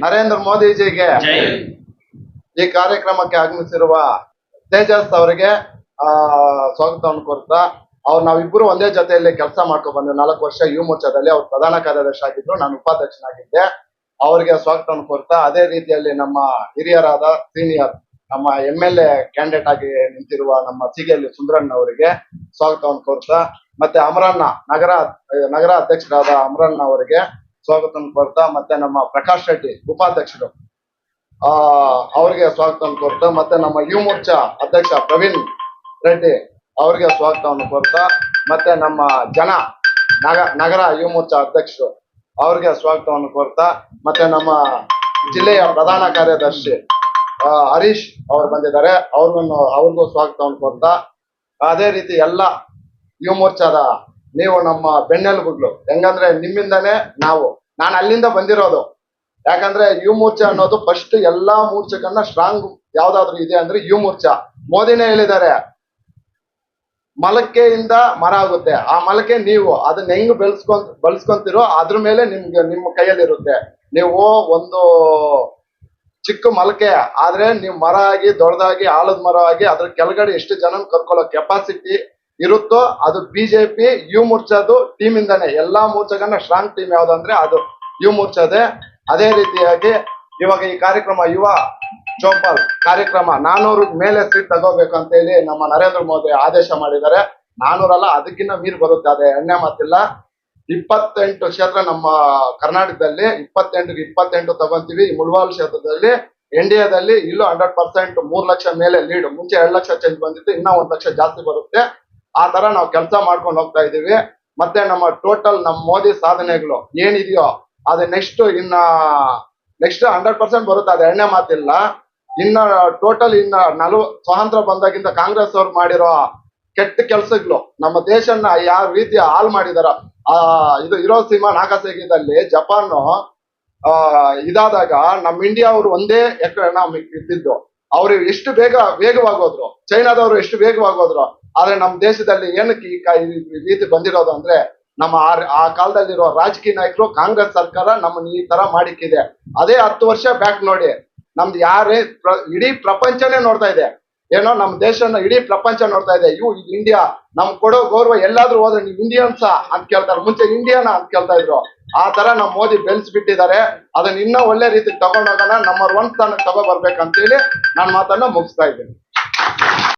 ನರೇಂದ್ರ ಮೋದಿಜಿಗೆ ಈ ಕಾರ್ಯಕ್ರಮಕ್ಕೆ ಆಗಮಿಸಿರುವ ತೇಜಸ್ ಅವರಿಗೆ ಆ ಸ್ವಾಗತವನ್ನು ಕೋರ್ತಾ ಅವ್ರು ನಾವಿಬ್ಬರು ಒಂದೇ ಜೊತೆಯಲ್ಲಿ ಕೆಲಸ ಮಾಡ್ಕೊಂಡು ಬಂದ್ವಿ. ನಾಲ್ಕು ವರ್ಷ ಯು ಮೋರ್ಚಾದಲ್ಲಿ ಅವ್ರು ಪ್ರಧಾನ ಕಾರ್ಯದರ್ಶಿ ಆಗಿದ್ರು ನಾನು ಉಪಾಧ್ಯಕ್ಷನಾಗಿದ್ದೆ ಅವರಿಗೆ ಸ್ವಾಗತವನ್ನು ಕೋರ್ತಾ ಅದೇ ರೀತಿಯಲ್ಲಿ ನಮ್ಮ ಹಿರಿಯರಾದ ಸೀನಿಯರ್ ನಮ್ಮ ಎಂ ಎಲ್ ಎ ಕ್ಯಾಂಡಿಡೇಟ್ ಆಗಿ ನಿಂತಿರುವ ನಮ್ಮ ಸಿಗೆಯಲ್ಲಿ ಸುಂದರಣ್ಣ ಅವರಿಗೆ ಸ್ವಾಗತವನ್ನು ಕೋರ್ತಾ ಮತ್ತೆ ಅಮರಣ್ಣ ನಗರ ನಗರ ಅಧ್ಯಕ್ಷರಾದ ಅಮರಣ್ಣ ಅವರಿಗೆ ಸ್ವಾಗತವನ್ನು ಕೋರ್ತಾ ಮತ್ತೆ ನಮ್ಮ ಪ್ರಕಾಶ್ ರೆಡ್ಡಿ ಉಪಾಧ್ಯಕ್ಷರು. ಆ, ಅವ್ರಿಗೆ ಸ್ವಾಗತವನ್ನು ಕೋರ್ತಾ ಮತ್ತೆ ನಮ್ಮ ಯುವ ಮೋರ್ಚಾ ಅಧ್ಯಕ್ಷ ಪ್ರವೀಣ್ ರೆಡ್ಡಿ ಅವ್ರಿಗೆ ಸ್ವಾಗತವನ್ನು ಕೋರ್ತಾ ಮತ್ತೆ ನಮ್ಮ ಜನ, ನಗ, ನಗರ ಯುವ ಮೋರ್ಚಾ ಅಧ್ಯಕ್ಷರು ಅವ್ರಿಗೆ ಸ್ವಾಗತವನ್ನು ಕೋರ್ತಾ ಮತ್ತೆ ನಮ್ಮ ಜಿಲ್ಲೆಯ ಪ್ರಧಾನ ಕಾರ್ಯದರ್ಶಿ ಹರೀಶ್ ಅವರು ಬಂದಿದ್ದಾರೆ. ಅವ್ರನ್ನು, ಅವ್ರಿಗೂ ಸ್ವಾಗತವನ್ನು ಕೋರ್ತಾ ಅದೇ ರೀತಿ ಎಲ್ಲ ಯುವ ಮೋರ್ಚಾದ ನೀವು ನಮ್ಮ ಬೆನ್ನೆಲುಬುಗಳು ಹೆಂಗಂದ್ರೆ ನಿಮ್ಮಿಂದಾನೇ ನಾವು. ನಾನು ಅಲ್ಲಿಂದ ಬಂದಿರೋದು. ಯಾಕಂದ್ರೆ ಯು ಮೂರ್ಛಾ ಅನ್ನೋದು ಫಸ್ಟ್ ಎಲ್ಲಾ ಮೂರ್ಛೆಗಳನ್ನ ಸ್ಟ್ರಾಂಗ್ ಯಾವ್ದಾದ್ರು ಇದೆ ಅಂದ್ರೆ ಯು ಮೂರ್ಛಾ. ಮೋದಿನೇ ಹೇಳಿದ್ದಾರೆ, ಮಲಕೆಯಿಂದ ಮರ ಆಗುತ್ತೆ. ಆ ಮಲಕೆ ನೀವು, ಅದನ್ನ ಹೆಂಗ್ ಬೆಳೆಸ್ಕೊಂತ, ಬಳಸ್ಕೊಂತಿರೋ ಅದ್ರ ಮೇಲೆ ನಿಮ್ಗೆ ನಿಮ್ಮ ಕೈಯಲ್ಲಿರುತ್ತೆ. ನೀವು ಒಂದು ಚಿಕ್ಕ ಮಲಕೆ ಆದ್ರೆ ನೀವು ಮರ ಆಗಿ, ದೊಡ್ಡದಾಗಿ, ಆಲದ ಮರ ಆಗಿ, ಅದ್ರ ಕೆಳಗಡೆ ಎಷ್ಟು ಜನನ ಕರ್ಕೊಳ್ಳೋ ಕೆಪಾಸಿಟಿ ಇರುತ್ತೋ ಅದು ಬಿಜೆಪಿ, ಯು ಮೂರ್ಚಾದು ಟೀಮ್ ಇಂದಾನೆ ಎಲ್ಲಾ ಮೂರ್ಛೆಗಳನ್ನ ಸ್ಟ್ರಾಂಗ್ ಟೀಮ್ ಯಾವ್ದಂದ್ರೆ ಅದು ಯು ಮೋರ್ಚಾದೆ. ಅದೇ ರೀತಿಯಾಗಿ ಇವಾಗ ಈ ಕಾರ್ಯಕ್ರಮ ಯುವ ಚೌಪಾಲ್ ಕಾರ್ಯಕ್ರಮ ನಾನೂರು ಮೇಲೆ ಸೀಟ್ ತಗೋಬೇಕು ಅಂತ ಹೇಳಿ ನಮ್ಮ ನರೇಂದ್ರ ಮೋದಿ ಆದೇಶ ಮಾಡಿದ್ದಾರೆ. ನಾನೂರಲ್ಲ ಅದಕ್ಕಿಂತ ಮೀರ್ ಬರುತ್ತೆ. ಅದೇ ಎಣ್ಣೆ ಮಾತಿಲ್ಲ. ಇಪ್ಪತ್ತೆಂಟು ಕ್ಷೇತ್ರ ನಮ್ಮ ಕರ್ನಾಟಕದಲ್ಲಿ ಇಪ್ಪತ್ತೆಂಟು ಇಪ್ಪತ್ತೆಂಟು ತಗೊಂತೀವಿ. ಈ ಮುಳಬಾಲ್ ಕ್ಷೇತ್ರದಲ್ಲಿ ಇಂಡಿಯಾದಲ್ಲಿ ಇಲ್ಲೂ ಹಂಡ್ರೆಡ್ ಪರ್ಸೆಂಟ್ ಮೂರ್ ಲಕ್ಷ ಮೇಲೆ ಲೀಡ್ ಮುಂಚೆ ಎರಡು ಲಕ್ಷ ಚೇಂಜ್ ಬಂದಿತ್ತು, ಇನ್ನೂ ಒಂದ್ ಲಕ್ಷ ಜಾಸ್ತಿ ಬರುತ್ತೆ. ಆ ತರ ನಾವು ಕೆಲಸ ಮಾಡ್ಕೊಂಡು ಹೋಗ್ತಾ ಇದೀವಿ ಮತ್ತೆ ನಮ್ಮ ಟೋಟಲ್ ನಮ್ಮ ಮೋದಿ ಸಾಧನೆಗಳು ಏನಿದೆಯೋ ಅದು ನೆಕ್ಸ್ಟ್ ಇನ್ನ ನೆಕ್ಸ್ಟ್ ಹಂಡ್ರೆಡ್ ಪರ್ಸೆಂಟ್ ಬರುತ್ತೆ. ಅದು ಎಣ್ಣೆ ಮಾತಿಲ್ಲ. ಇನ್ನ ಟೋಟಲ್ ಇನ್ನ ನಲ್ವ ಸ್ವಾತಂತ್ರ್ಯ ಬಂದಾಗಿಂದ ಕಾಂಗ್ರೆಸ್ ಅವ್ರು ಮಾಡಿರೋ ಕೆಟ್ಟ ಕೆಲಸಗಳು ನಮ್ಮ ದೇಶನ ಯಾವ ರೀತಿ ಹಾಳು ಮಾಡಿದಾರ. ಆ, ಇದು ಇರೋ ಹಿರೋಸೀಮಾ ನಾಗಸೇಗಿದಲ್ಲಿ ಜಪಾನ್, ಆ, ಇದಾದಾಗ ನಮ್ಮ ಇಂಡಿಯಾ ಅವರು ಒಂದೇ ಎಕರೆ ಇದ್ದಿದ್ದು ಅವ್ರು ಎಷ್ಟು ಬೇಗ, ವೇಗವಾಗಿ ಹೋದ್ರು. ಚೈನಾದವರು ಎಷ್ಟು ವೇಗವಾಗಿ ಹೋದ್ರು. ಆದ್ರೆ ನಮ್ಮ ದೇಶದಲ್ಲಿ ಏನಕ್ಕೆ ಈ ರೀತಿ ಬಂದಿರೋದು ಅಂದ್ರೆ ನಮ್ಮ ಆ ಕಾಲದಲ್ಲಿರೋ ರಾಜಕೀಯ ನಾಯಕರು ಕಾಂಗ್ರೆಸ್ ಸರ್ಕಾರ ನಮ್ಮನ್ನ ಈ ತರ ಮಾಡಿಕ್ಕಿದೆ. ಅದೇ ಹತ್ತು ವರ್ಷ ಬ್ಯಾಕ್ ನೋಡಿ, ನಮ್ದು ಯಾರೇ ಇಡೀ ಪ್ರಪಂಚನೇ ನೋಡ್ತಾ ಇದೆ. ಏನೋ ನಮ್ಮ ದೇಶನ ಇಡೀ ಪ್ರಪಂಚ ನೋಡ್ತಾ ಇದೆ. ಇವು ಇಂಡಿಯಾ ನಮ್ ಕೊಡೋ ಗೌರವ ಎಲ್ಲಾದ್ರೂ ಹೋದ್ರೆ ನೀವು ಇಂಡಿಯನ್ಸಾ ಅಂತ ಕೇಳ್ತಾರೆ. ಮುಂಚೆ ಇಂಡಿಯಾನ ಅಂತ ಕೇಳ್ತಾ ಇದ್ರು. ಆ ತರ ನಮ್ಮ ಮೋದಿ ಬೆಳೆಸ್ಬಿಟ್ಟಿದ್ದಾರೆ ಅದನ್ನ ಇನ್ನೂ ಒಳ್ಳೆ ರೀತಿ ತಗೊಂಡೋಗೋಣ. ನಂಬರ್ ಒನ್ ಸ್ಥಾನಕ್ಕೆ ತಗೋ ಬರ್ಬೇಕಂತೇಳಿ ನಾನು ಮಾತನ್ನ ಮುಗಿಸ್ತಾ ಇದ್ದೀನಿ.